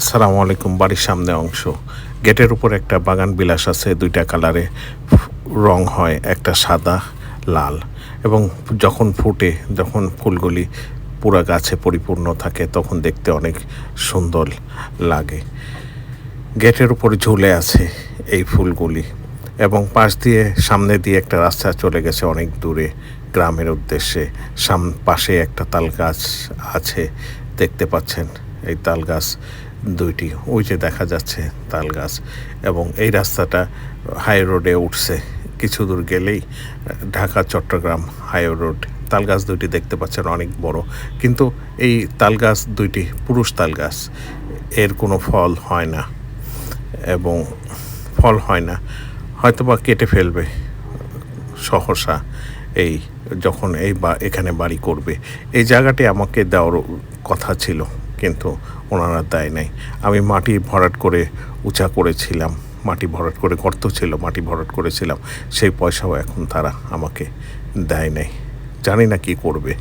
আসসালামু আলাইকুম, বাড়ির সামনে অংশ। গেটের উপর একটা বাগান বিলাস আছে, দুইটা কালারে রং হয়, একটা সাদা, লাল। এবং যখন ফুটে, যখন ফুলগুলি পুরা গাছে পরিপূর্ণ থাকে, তখন দেখতে অনেক সুন্দর লাগে। গেটের উপর ঝুলে আছে এই ফুলগুলি এবং পাশ দিয়ে, সামনে দিয়ে একটা রাস্তা চলে গেছে অনেক দূরে। গ্রামের উদ্দেশ্যে সাম, পাশে একটা তাল গাছ আছে, দেখতে পাচ্ছেন। এই তাল গাছ দুইটি। ওই যে দেখা যাচ্ছে তাল গাছ। এবং এই রাস্তাটা হাই রোডে উঠছে। কিছু দূর গেলেই ঢাকা, চট্টগ্রাম হাই রোড। তাল গাছ দুইটি দেখতে পাচ্ছেন অনেক বড়। কিন্তু এই তাল গাছ দুইটি পুরুষ তাল গাছ। এর কোনো ফল হয় না। এবং ফল হয় না। হয়তো বা কেটে ফেলবে সহসা এই, যখন এই বা, এখানে বাড়ি করবে। এই জায়গাটি আমাকে দেওয়ার কথা ছিল। কিন্তু ওনারা দেয় নাই। আমি মাটি ভরাট করে উঁচা করেছিলাম, মাটি ভরাট করে গর্ত ছিল, মাটি ভরাট করেছিলাম। সেই পয়সাও এখন তারা আমাকে দেয় নাই। জানি না কী করবে।